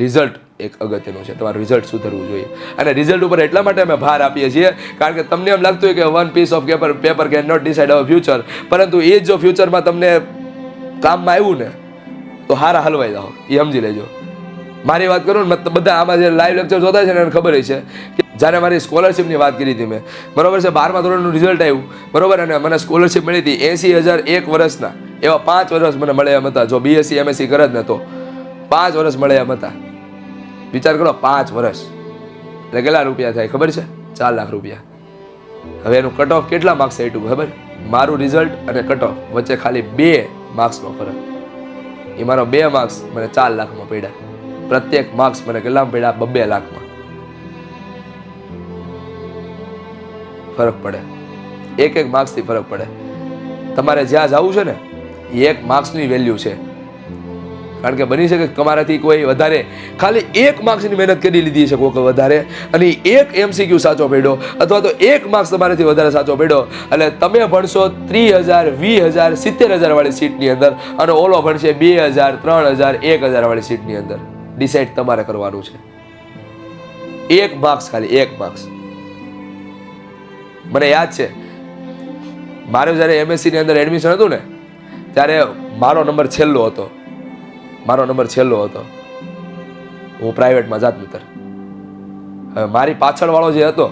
Result એક અગત્યનું છે. તમારું રિઝલ્ટ સુધરવું જોઈએ. અને રિઝલ્ટ ઉપર એટલા માટે અમે ભાર આપીએ છીએ, કારણ કે તમને એમ લાગતું હોય કે one piece of paper paper can not decide our future પરંતુ એ જો ફ્યુચરમાં તમને કામમાં આવ્યું ને, તો હારા હલવાઈ જાઓ. એ સમજી લેજો. મારી વાત કરું ને બધા આમાં જે લાઈવ લેક્ચર જોતા છે ને, એને ખબર છે કે જ્યારે મારી સ્કોલરશિપની વાત કરી હતી મેં. બરોબર છે? બારમા ધોરણનું રિઝલ્ટ આવ્યું. બરાબર? અને મને સ્કોલરશિપ મળી હતી એંસી હજાર એક વર્ષના. એવા પાંચ વર્ષ મને મળ્યા હતા. જો બીએસસી એમએસસી કરે જ ને તો. પાંચ વર્ષ મળ્યા હતા. વિચાર કરો, પાંચ વર્ષ. એટલે કેટલા રૂપિયા થાય ખબર છે? ચાર લાખ રૂપિયા. હવે એનું કટ ઓફ કેટલા માર્ક્સ આવ્યું ખબર? મારું રિઝલ્ટ અને કટ ઓફ વચ્ચે ખાલી બે માર્ક્સનો ફરક. એ મારો બે માર્ક્સ મને ચાર લાખમાં પડ્યા. પ્રત્યેક માર્ક્સ મને કેટલામાં પડ્યા? બબ્બે લાખમાં. ફરક પડે. એક એક માર્ક્સથી ફરક પડે. તમારે જ્યાં જવું છે ને, એ એક માર્ક્સની વેલ્યુ છે. કારણ કે બની શકે તમારાથી કોઈ વધારે ખાલી એક માર્ક્સની મહેનત કરી લીધી છે કોઈ વધારે અને એક એમસીક્યુ સાચો પડ્યો અથવા તો એક માર્ક્સ તમારાથી વધારે સાચો પડ્યો, એટલે તમે ભણશો ત્રીસ હજાર, વીસ હજાર, સિત્તેર હજાર વાળી સીટની અંદર અને ઓલો ભણશે બે હજાર, ત્રણ હજાર, એક હજાર વાળી સીટની અંદર. ડિસાઇડ તમારે કરવાનું છે. એક માર્ક્સ ખાલી, એક માર્ક્સ. મને યાદ છે, મારે જ્યારે એમએસસીની અંદર એડમિશન હતું ને, ત્યારે મારો નંબર છેલ્લો હતો. મારો નંબર છેલ્લો હતો. હું પ્રાઇવેટમાં જાત મિત્ર હવે મારી પાછળવાળો જે હતો,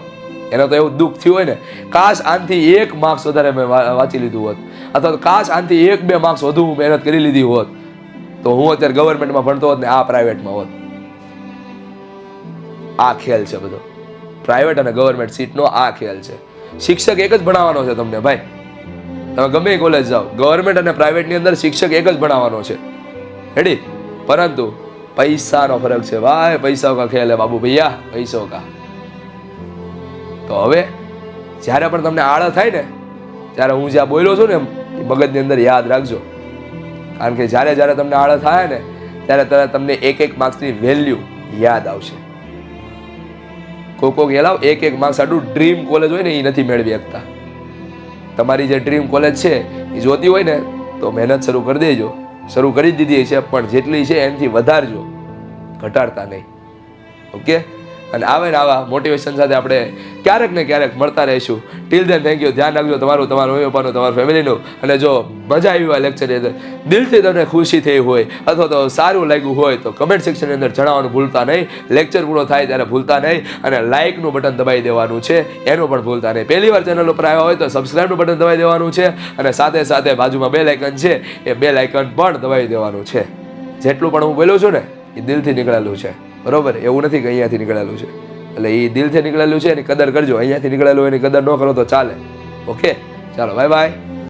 એને તો એવું દુઃખ થયું હોય ને, કાશ આનથી એક માર્ક્સ વધારે મેં વાંચી લીધું હોત. અથવા તો કાશ આનથી એક બે માર્ક્સ વધુ હું મહેનત કરી લીધી હોત, તો હું અત્યારે ગવર્મેન્ટમાં ભણતો હોત ને આ પ્રાઇવેટમાં હોત. આ ખેલ છે બધો. પ્રાઇવેટ અને ગવર્મેન્ટ સીટનો આ ખેલ છે. શિક્ષક એક જ ભણાવવાનો છે તમને, ભાઈ. તમે ગમે કોલેજ જાઓ ગવર્મેન્ટ અને પ્રાઇવેટની અંદર શિક્ષક એક જ ભણાવવાનો છે. રેડી પરંતુ પૈસાનો ફરક છે. ભાઈ પૈસા કા ખેલ બાબુ ભૈયા પૈસો કા તો હવે જ્યારે પણ તમને આળસ થાય ને, ત્યારે હું જ્યાં બોલ્યો છું ને એ મગજની અંદર યાદ રાખજો. કારણ કે જ્યારે જ્યારે તમને આળસ થાય ને, ત્યારે ત્યારે તમને એક એક માર્ક્સની વેલ્યુ યાદ આવશે. કોક કોક એલાવ એક એક માર્ક્સ આટલું ડ્રીમ કોલેજ હોય ને, એ નથી મેળવી શકતા. તમારી જે ડ્રીમ કોલેજ છે, એ જોતી હોય ને, તો મહેનત શરૂ કરી દેજો. શરૂ કરી દીધી છે પણ જેટલી છે એનાથી વધારજો. ઘટાડતા નહીં. ઓકે અને આવે ને આવા મોટિવેશન સાથે આપણે ક્યારેક ને ક્યારેક મળતા રહીશું. ટીલ દેન થેન્ક યુ ધ્યાન રાખજો તમારું તમારું મમ્મી પપ્પાનું, તમારું ફેમિલીનું અને જો મજા આવી હોય લેક્ચરની અંદર, દિલથી તમને ખુશી થઈ હોય, અથવા તો સારું લાગ્યું હોય, તો કમેન્ટ સેક્શનની અંદર જણાવવાનું ભૂલતા નહીં. લેક્ચર પૂરો થાય ત્યારે ભૂલતા નહીં. અને લાઇકનું બટન દબાવી દેવાનું છે. એનું પણ ભૂલતા નહીં. પહેલી વાર ચેનલ ઉપર આવ્યા હોય તો સબસ્ક્રાઇબનું બટન દબાવી દેવાનું છે. અને સાથે સાથે બાજુમાં બે લાઇકન છે. એ બે લાઇકન પણ દબાવી દેવાનું છે. જેટલું પણ હું બોલ્યો છું ને, એ દિલથી નીકળેલું છે. બરોબર? એવું નથી કે અહીંયાથી નીકળેલું છે. એટલે એ દિલથી નીકળેલું છે એની કદર કરજો. અહીંયાથી નીકળેલું એની કદર ન કરો તો ચાલે. ઓકે? ચાલો બાય બાય